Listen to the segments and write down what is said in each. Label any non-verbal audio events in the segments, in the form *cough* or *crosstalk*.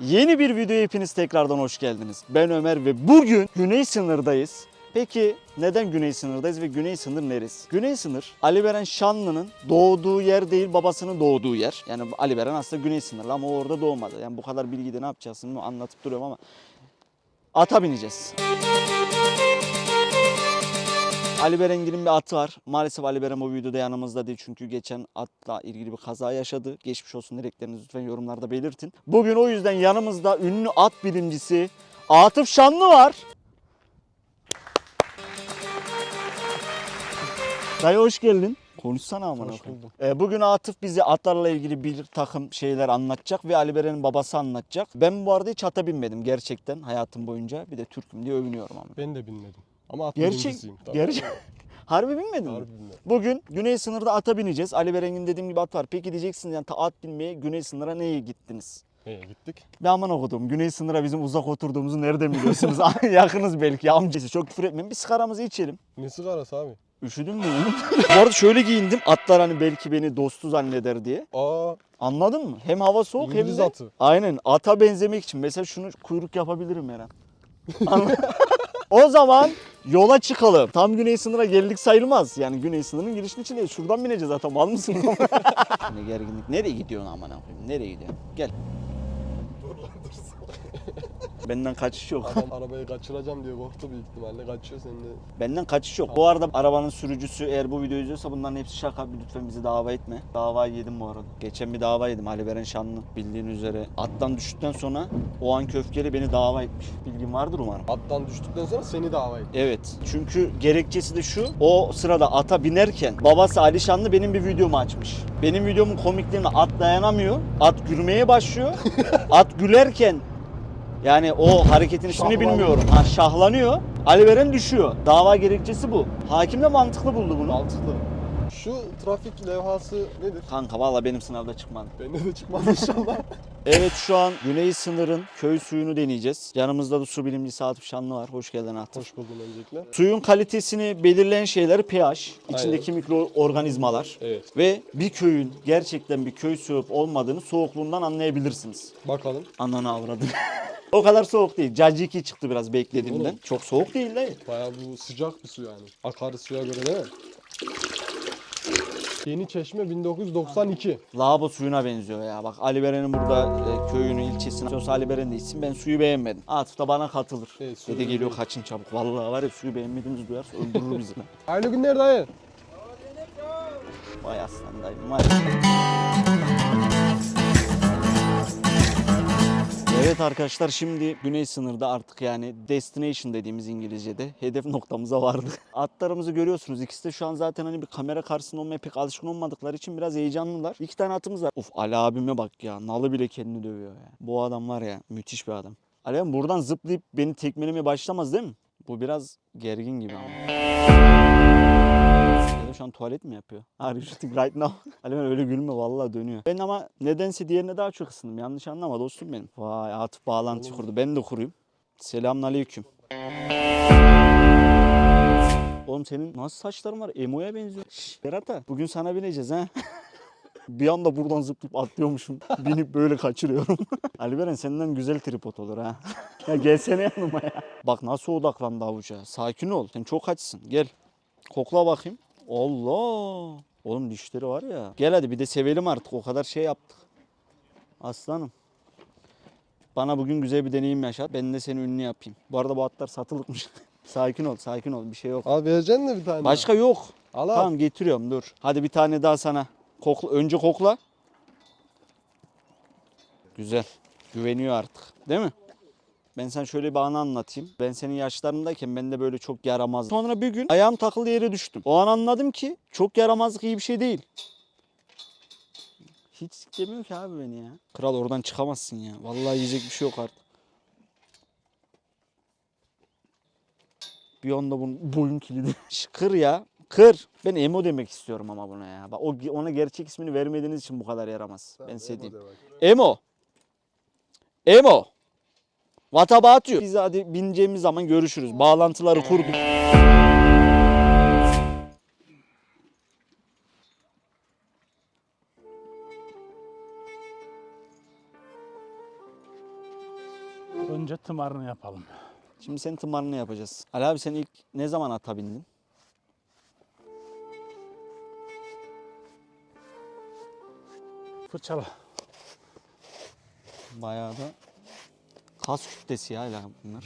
Yeni bir videoya hepiniz tekrardan hoş geldiniz. Ben Ömer ve bugün güney sınırdayız. Peki neden güney sınırdayız ve güney sınır neresi? Güney sınır Ali Beren Şanlı'nın doğduğu yer değil babasının doğduğu yer. Yani Ali Beren aslında güney sınırlı ama orada doğmadı. Yani bu kadar bilgide ne yapacaksın anlatıp duruyorum ama ata bineceğiz. Ali Berengil'in bir atı var. Maalesef Ali Beren bu videoda yanımızda değil çünkü geçen atla ilgili bir kaza yaşadı. Geçmiş olsun dileklerinizi lütfen yorumlarda belirtin. Bugün o yüzden yanımızda ünlü at bilimcisi Atıf Şanlı var. Dayı hoş geldin. Konuşsana buldum. Ee, bugün Atıf bize atlarla ilgili bir takım şeyler anlatacak ve Ali Beren'in babası anlatacak. Ben bu arada hiç ata binmedim gerçekten hayatım boyunca. Bir de Türk'üm diye övünüyorum ama. Ben de bilmedim. Ama at Gerçek, gerçek. *laughs* Harbi binmedin mi? Harbi bilmedim. Bugün güney sınırda ata bineceğiz. Ali Beren'in dediğim gibi at var. Peki diyeceksiniz yani ta at binmeye güney sınıra neye gittiniz? He, gittik. Ben aman okudum. Güney sınıra bizim uzak oturduğumuzu nereden biliyorsunuz? *laughs* *laughs* Yakınız belki amcası. Çok küfür etmeyin. Bir sigaramızı içelim. Ne sigarası abi? Üşüdün mü oğlum? Bu arada şöyle giyindim. Atlar hani belki beni dostu zanneder diye. Aa, Anladın mı? Hem hava soğuk İngiliz hem de... atı. Aynen. Ata benzemek için. Mesela şunu kuyruk yapabilirim. Anladın? o zaman yola çıkalım. Tam güney sınıra geldik sayılmaz. Yani güney sınırın girişinin içindeyiz. Şuradan bineceğiz zaten. Mal mısın? *laughs* ne gerginlik. Nereye gidiyorsun aman koyayım? Nereye gidiyorsun? Gel. Benden kaçış yok. adam arabayı kaçıracağım diye korktu büyük ihtimalle. Kaçıyor sen de. Benden kaçış yok. Bu arada arabanın sürücüsü eğer bu videoyu izliyorsa bunların hepsi şaka. Lütfen bizi dava etme. Dava yedim bu arada. Geçen bir dava yedim Ali Beren Şanlı. Bildiğin üzere attan düştükten sonra o an köfkeli beni dava etmiş. Bilgin vardır umarım. Attan düştükten sonra seni dava etti. Evet. Çünkü gerekçesi de şu. O sırada ata binerken babası Ali Şanlı benim bir videomu açmış. Benim videomun komikliğine at dayanamıyor. At gülmeye başlıyor. *laughs* at gülerken yani o hareketin ismini bilmiyorum. Ha şahlanıyor. Ali Beren düşüyor. Dava gerekçesi bu. Hakim de mantıklı buldu bunu. Mantıklı. Şu trafik levhası nedir? Kanka valla benim sınavda çıkmadı. *laughs* Bende de çıkmaz inşallah. *laughs* Evet şu an güney sınırın köy suyunu deneyeceğiz. Yanımızda da su bilimcisi Atıf Şanlı var. Hoş geldin Atıf. Hoş buldum öncelikle. Suyun kalitesini belirleyen şeyler pH, içindeki mikroorganizmalar Evet. ve bir köyün gerçekten bir köy suyu olup olmadığını soğukluğundan anlayabilirsiniz. Bakalım. Ananı avradım. *laughs* o kadar soğuk değil. Caciki çıktı biraz beklediğimden. Oğlum. Çok soğuk değil de. Bayağı bu sıcak bir su yani. Akarı suya göre değil mi? Yeni Çeşme 1992. Lavabo suyuna benziyor ya. Bak Ali Beren'in burada e, köyünü, ilçesini. Söz Ali Beren de içsin. Ben suyu beğenmedim. Atıf da bana katılır. Evet, suyu Dede geliyor kaçın çabuk. Vallahi var ya suyu beğenmediğimizi duyarsa öldürür bizi. *laughs* Hayırlı günler dayı. Vay aslan dayım vay. Evet arkadaşlar şimdi güney sınırda artık yani destination dediğimiz İngilizce'de hedef noktamıza vardık. *laughs* Atlarımızı görüyorsunuz. İkisi de şu an zaten hani bir kamera karşısında olmaya pek alışkın olmadıkları için biraz heyecanlılar. İki tane atımız var. Of Ali abime bak ya. Nalı bile kendini dövüyor ya. Bu adam var ya müthiş bir adam. Ali abi buradan zıplayıp beni tekmelemeye başlamaz değil mi? Bu biraz gergin gibi ama. Ya da şu an tuvalet mi yapıyor? Are you shitting right now? *laughs* Ali ben öyle gülme vallahi dönüyor. Ben ama nedense diğerine daha çok ısındım. Yanlış anlama dostum benim. Vay Atıf bağlantı kurdu. Ben de kurayım. Selamun aleyküm. Oğlum senin nasıl saçların var? Emo'ya benziyor. Şşş Berat'a bugün sana bineceğiz ha. *laughs* Bir anda buradan zıplayıp atlıyormuşum. *laughs* Binip böyle kaçırıyorum. Ali Beren senden güzel tripod olur ha. ya gelsene yanıma ya. Bak nasıl odaklandı avuca. Sakin ol. Sen çok açsın. Gel. Kokla bakayım. Allah. Oğlum dişleri var ya. Gel hadi bir de sevelim artık. O kadar şey yaptık. Aslanım. Bana bugün güzel bir deneyim yaşat. Ben de seni ünlü yapayım. Bu arada bu atlar satılıkmış. *laughs* sakin ol, sakin ol. Bir şey yok. Al vereceksin de bir tane. Başka yok. Al al. Tamam getiriyorum dur. Hadi bir tane daha sana. Kokla, önce kokla. Güzel. Güveniyor artık. Değil mi? Ben sana şöyle bir anı anlatayım. Ben senin yaşlarındayken ben de böyle çok yaramaz. Sonra bir gün ayağım takıldı yere düştüm. O an anladım ki çok yaramazlık iyi bir şey değil. Hiç siklemiyor ki abi beni ya. Kral oradan çıkamazsın ya. Vallahi yiyecek bir şey yok artık. Bir anda bunun boyun kilidi. *laughs* Şş, Kır ya. Kır. Ben emo demek istiyorum ama buna ya. Bak o ona gerçek ismini vermediğiniz için bu kadar yaramaz. Ben size diyeyim. Emo. Emo. What about you? Biz hadi bineceğimiz zaman görüşürüz. Bağlantıları kurduk. Önce tımarını yapalım. Şimdi senin tımarını yapacağız. Ali abi sen ilk ne zaman ata bindin? Fırçala. Bayağı da kas kütlesi ya abi bunlar.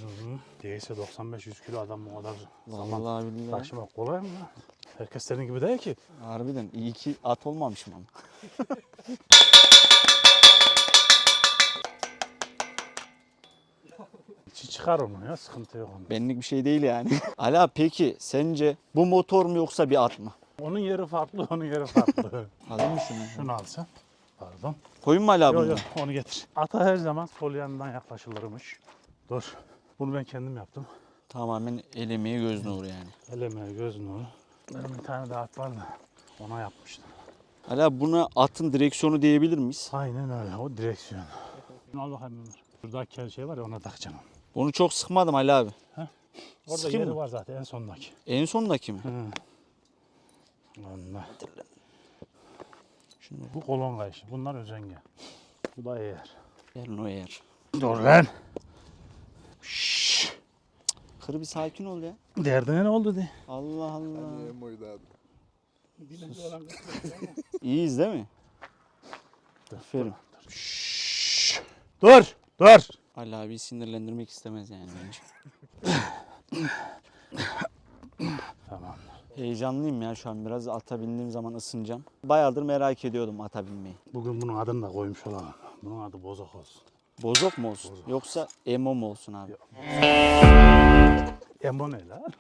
Değilse 95-100 kilo adam bu kadar zaman Vallahi billahi. taşımak kolay mı ya? Herkes senin gibi değil ki. Harbiden iyi ki at olmamışım ama. *laughs* İçi çıkar onun ya sıkıntı yok onun. Benlik bir şey değil yani. *laughs* Ali abi peki sence bu motor mu yoksa bir at mı? Onun yeri farklı, onun yeri farklı. *laughs* Alayım mı şunu? Şunu alsan. Pardon. Koyun mu abi Yok onu getir. Ata her zaman sol yanından yaklaşılırmış. Dur. Bunu ben kendim yaptım. Tamamen el emeği göz nuru yani. Eleme, göz nuru. Benim bir tane daha at var da ona yapmıştım. Abi buna atın direksiyonu diyebilir miyiz? Aynen öyle. O direksiyon. Al bakalım Ömer. Şuradaki şey var ya ona takacaksın. Onu çok sıkmadım Ali abi. Orada Sıkayım yeri mı? var zaten en sondaki. En sondaki mi? Hı. Allah. Şunu Bu kolon kayışı. Bunlar özenge. Bu da eğer. ver o eğer. Dur lan. Kır bir sakin ol ya. Derdine ne oldu de? Allah Allah. Emo'ydu abi. İyiyiz değil mi? Aferin. Dur. Dur. Ali abi sinirlendirmek istemez yani bence. Tamam. Heyecanlıyım ya şu an biraz ata bindiğim zaman ısınacağım. Bayağıdır merak ediyordum ata binmeyi. Bugün bunun adını da koymuş olalım. Bunun adı bozok olsun. Bozok mu olsun? Yoksa emo mu olsun abi? Embo ne lan?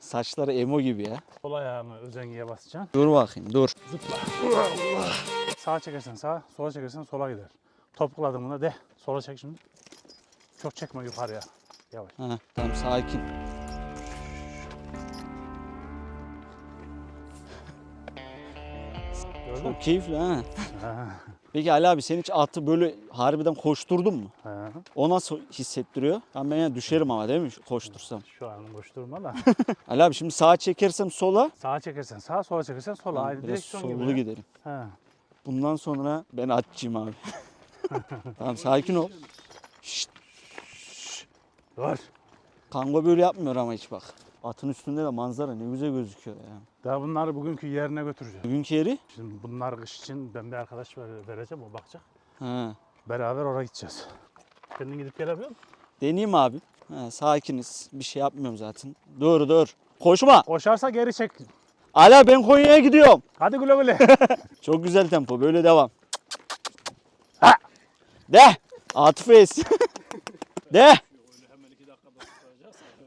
Saçları emo gibi ya. Sol ayağını özengeye basacaksın. Dur bakayım dur. Zıpla. Sağa çekersen sağa, sola çekersen sola gider. Topukladım buna de. Sola çek şimdi. Çok çekme yukarıya. Yavaş. Ha, tamam sakin. Mü? Çok keyifli ha. Peki Ali abi sen hiç atı böyle harbiden koşturdun mu? ha. O nasıl hissettiriyor? Ben, ben ya düşerim ama değil mi koştursam? Şu an boş durma da. *laughs* Ali abi şimdi sağa çekersem sola Sağa çekersen sağa, sola çekersen sola. Aynı biraz direksiyon sollu gibi. ya. giderim. Ha. Bundan sonra ben atçıyım abi. *laughs* tamam sakin ol. Şşt, Dur. kango böyle yapmıyor ama hiç bak. Atın üstünde de manzara ne güzel gözüküyor ya. Daha bunları bugünkü yerine götüreceğim. Bugünkü yeri? Şimdi bunlar kış için ben bir arkadaş ver- vereceğim o bakacak. Ha. Beraber oraya gideceğiz. Kendin gidip gelebiliyor musun? Deneyeyim abi. Ha, sakiniz. Bir şey yapmıyorum zaten. Dur dur. Koşma. Koşarsa geri çek. Ala ben Konya'ya gidiyorum. Hadi güle güle. *laughs* Çok güzel tempo. Böyle devam. Ha. De. Atıf Reis. *laughs* De.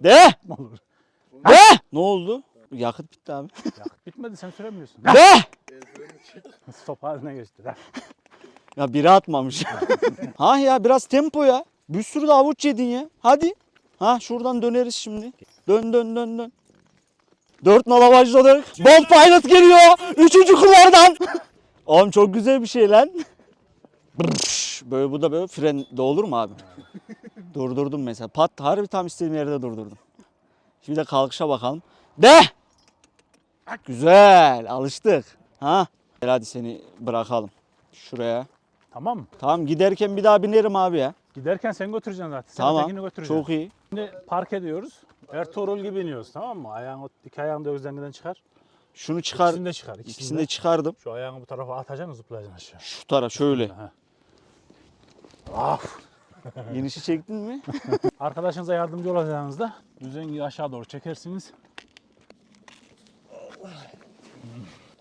De. Olur. De. Ne oldu? Yakıt bitti abi. *laughs* Yakıt bitmedi sen süremiyorsun. De. Stop haline geçti. Ha. Ya biri atmamış. *laughs* ha ya biraz tempo ya. Bir sürü de avuç yedin ya. Hadi. Ha şuradan döneriz şimdi. Dön dön dön dön. Dört nala başladık. Bolt Pilot geliyor. Üçüncü kulvardan. *laughs* Oğlum çok güzel bir şey lan. Böyle bu da böyle fren de olur mu abi? Durdurdum mesela. Pat harbi tam istediğim yerde durdurdum. Şimdi de kalkışa bakalım. De! Güzel. Alıştık. Ha? Hadi seni bırakalım. Şuraya. Tamam mı? Tamam giderken bir daha binerim abi ya. Giderken sen götüreceksin zaten. Sen Tamam. ötekini götüreceksin. Çok iyi. Şimdi park ediyoruz. Ertuğrul gibi iniyoruz tamam mı? Ayağın, iki ayağını da özlengiden çıkar. Şunu çıkar. İkisini de çıkar. İkisini, İkisini de. de çıkardım. Şu ayağını bu tarafa atacaksın zıplayacaksın aşağı. Şu taraf şöyle. Ha. Af. İnişi çektin mi? *laughs* Arkadaşınıza yardımcı olacağınızda düzengi aşağı doğru çekersiniz.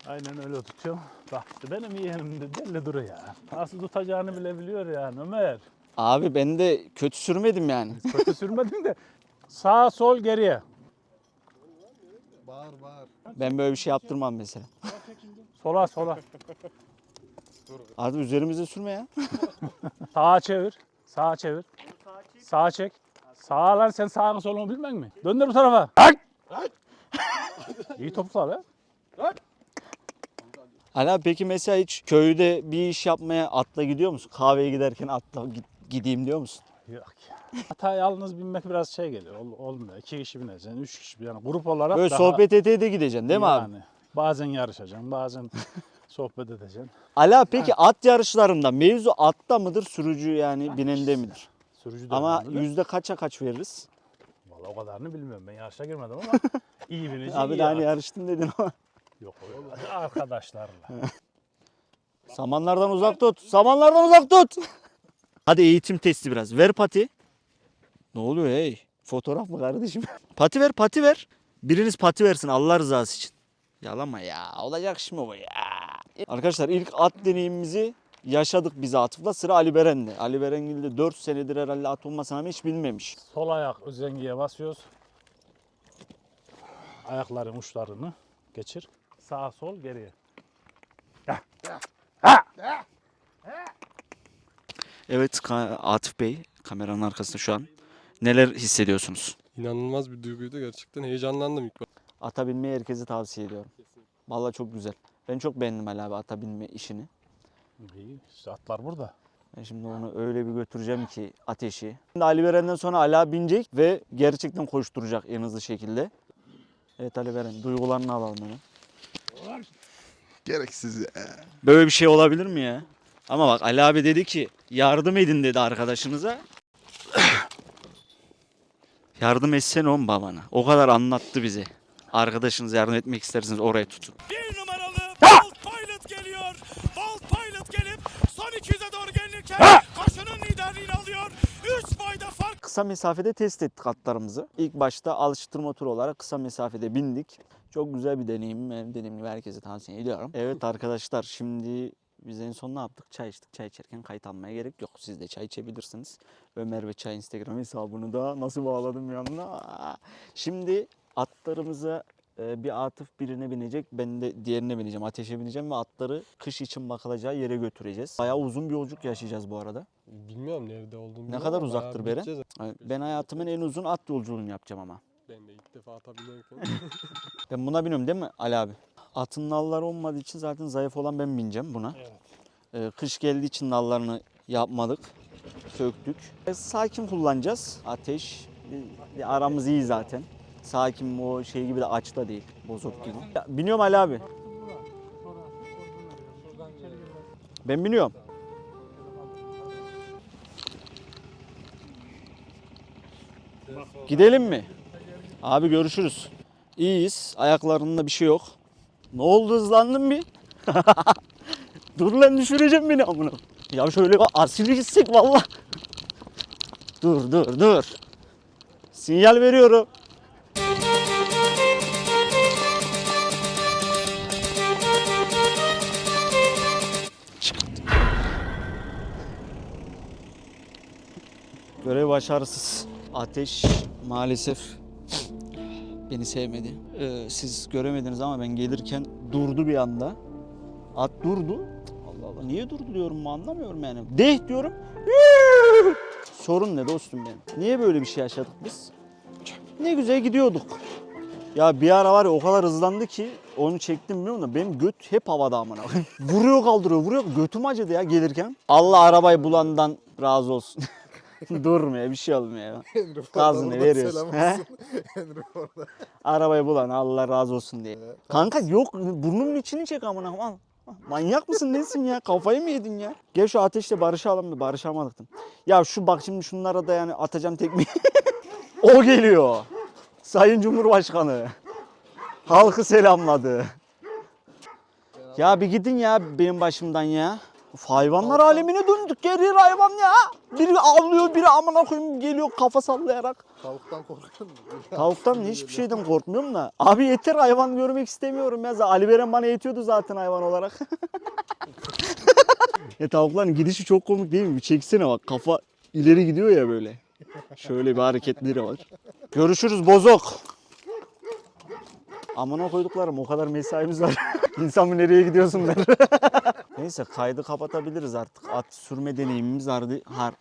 Aynen öyle tutuyorum. Bak işte benim yeğenim de deli duru ya. Nasıl tutacağını bile biliyor yani Ömer. Abi ben de kötü sürmedim yani. Kötü sürmedin de sağ sol geriye. Bağır bağır. Ben böyle bir şey yaptırmam mesela. Sola sola. Artık üzerimize sürme ya. Sağa çevir. Sağa çevir. Sağa çek. Sağa lan sen sağını solunu bilmem mi? Döndür bu tarafa. *laughs* İyi topla be. Hala peki mesela hiç köyde bir iş yapmaya atla gidiyor musun? Kahveye giderken atla git- gideyim diyor musun? Yok ya. Hatta yalnız binmek biraz şey geliyor. Ol, olmuyor. İki kişi bineceksin, üç kişi yani grup olarak Böyle daha sohbet ete ede gideceksin değil mi abi? yani. Bazen yarışacaksın, bazen *laughs* sohbet edeceksin. Ala peki at yarışlarında mevzu atta mıdır sürücü yani binende midir? Sürücü de Ama önemli de. yüzde kaça kaç veririz? Vallahi o kadarını bilmiyorum. Ben yarışa girmedim ama *laughs* iyi binici Abi iyi de hani yarıştın dedin ama. Yok öyle. Arkadaşlarla. *laughs* Samanlardan uzak tut. Samanlardan uzak tut. *laughs* Hadi eğitim testi biraz. Ver pati. Ne oluyor hey? Fotoğraf mı kardeşim? pati ver pati ver. Biriniz pati versin Allah rızası için. Yalama ya. Olacak şimdi bu ya. Arkadaşlar ilk at deneyimimizi yaşadık biz Atıf'la. Sıra Ali Beren'de. Ali Berengil de 4 senedir herhalde at olmasını ama hiç bilmemiş. Sol ayak üzengiye basıyoruz. Ayakların uçlarını geçir. Sağ sol geriye. Evet Atıf Bey kameranın arkasında şu an. Neler hissediyorsunuz? İnanılmaz bir duyguydu gerçekten. Heyecanlandım ilk başta. Ata binmeyi herkese tavsiye ediyorum. Vallahi çok güzel. Ben çok beğendim Ali abi ata binme işini. İyi. İşte atlar burada. Ben şimdi onu öyle bir götüreceğim ki ateşi. Şimdi Ali Beren'den sonra Ali abi binecek ve gerçekten koşturacak en hızlı şekilde. Evet Ali Beren duygularını alalım hemen. Gereksiz ya. Böyle bir şey olabilir mi ya? Ama bak Ali abi dedi ki yardım edin dedi arkadaşınıza. *clears throat* yardım etsene oğlum babana. O kadar anlattı bize. Arkadaşınız yardım etmek isterseniz oraya tutun. Bir 1200'e doğru gelinirken ha! Kaşı'nın liderliğini alıyor. 3 boyda fark. Kısa mesafede test ettik atlarımızı. İlk başta alıştırma turu olarak kısa mesafede bindik. Çok güzel bir deneyim. Benim deneyimimi herkese tavsiye ediyorum. Evet arkadaşlar şimdi biz en son ne yaptık? Çay içtik. Çay içerken kayıt almaya gerek yok. Siz de çay içebilirsiniz. Ömer ve Çay Instagram hesabını da nasıl bağladım yanına. Şimdi atlarımıza bir Atıf birine binecek. Ben de diğerine bineceğim. Ateşe bineceğim ve atları kış için bakılacağı yere götüreceğiz. Bayağı uzun bir yolculuk yaşayacağız bu arada. Bilmiyorum nerede olduğunu. Ne kadar uzaktır. Yani Ben hayatımın en uzun at yolculuğunu yapacağım ama. Ben de ilk defa ata binerken. *laughs* Ben buna biniyorum değil mi Ali abi? Atın nalları olmadığı için zaten zayıf olan ben bineceğim buna. Evet. Ee, kış geldiği için nallarını yapmadık. Söktük. E, sakin kullanacağız. Ateş. Bir aramız iyi zaten. Sakin o şey gibi de aç da değil. Bozok gibi. Ya, biniyorum Ali abi. Ben biniyorum. Gidelim mi? Abi görüşürüz. İyiyiz. Ayaklarında bir şey yok. Ne oldu hızlandın bir? *laughs* Dur lan düşüreceğim beni amına. Ya şöyle bir asil gitsek valla. Dur dur dur. Sinyal veriyorum. Görev başarısız. Ateş maalesef beni sevmedi. Ee, siz göremediniz ama ben gelirken durdu bir anda. At durdu. Allah Allah niye durdu diyorum mu anlamıyorum yani. Deh diyorum. Sorun ne dostum benim? Niye böyle bir şey yaşadık biz? Ne güzel gidiyorduk. Ya bir ara var ya o kadar hızlandı ki onu çektim bilmiyorum da benim göt hep havada amına. vuruyor kaldırıyor vuruyor. Götüm acıdı ya gelirken. Allah arabayı bulandan razı olsun. *laughs* *laughs* Durmuyor bir şey olmuyor. *laughs* Gazını veriyorsun. *laughs* He? Arabayı bulan Allah razı olsun diye. Kanka yok burnumun içini çek amına. Al. Manyak mısın nesin ya? Kafayı mı yedin ya? Gel şu ateşle barışalım da barışamadık. Ya şu bak şimdi şunlara da yani atacağım tekmeyi. o geliyor. Sayın Cumhurbaşkanı. Halkı selamladı. Ya bir gidin ya benim başımdan ya. Uf, hayvanlar alemine döndük yer hayvan ya. Biri avlıyor biri amına koyayım geliyor kafa sallayarak. Tavuktan korkuyor musun? *laughs* Tavuktan hiçbir şeyden korkmuyorum da. Abi yeter hayvan görmek istemiyorum ya. Ali Beren bana yetiyordu zaten hayvan olarak. *laughs* ya tavukların gidişi çok komik değil mi? Bir çeksene bak kafa ileri gidiyor ya böyle. Şöyle bir hareketleri var. Görüşürüz bozok. Amına koyduklarım o kadar mesaimiz var. *laughs* İnsan mı nereye gidiyorsun der. *laughs* Neyse kaydı kapatabiliriz artık. At sürme deneyimimiz harbi har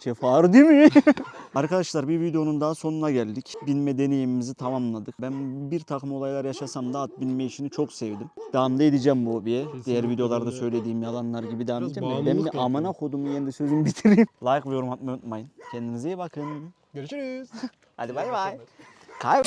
Cefardi mi? *laughs* Arkadaşlar bir videonun daha sonuna geldik. Binme deneyimimizi tamamladık. Ben bir takım olaylar yaşasam da at binme işini çok sevdim. Devam da edeceğim bu hobiye. Diğer videolarda öyle. söylediğim yalanlar gibi devam edeceğim. de Ben bir amana kodumu yerinde sözümü bitireyim. Like ve yorum atmayı unutmayın. Kendinize iyi bakın. Görüşürüz. Hadi bay bay. काय?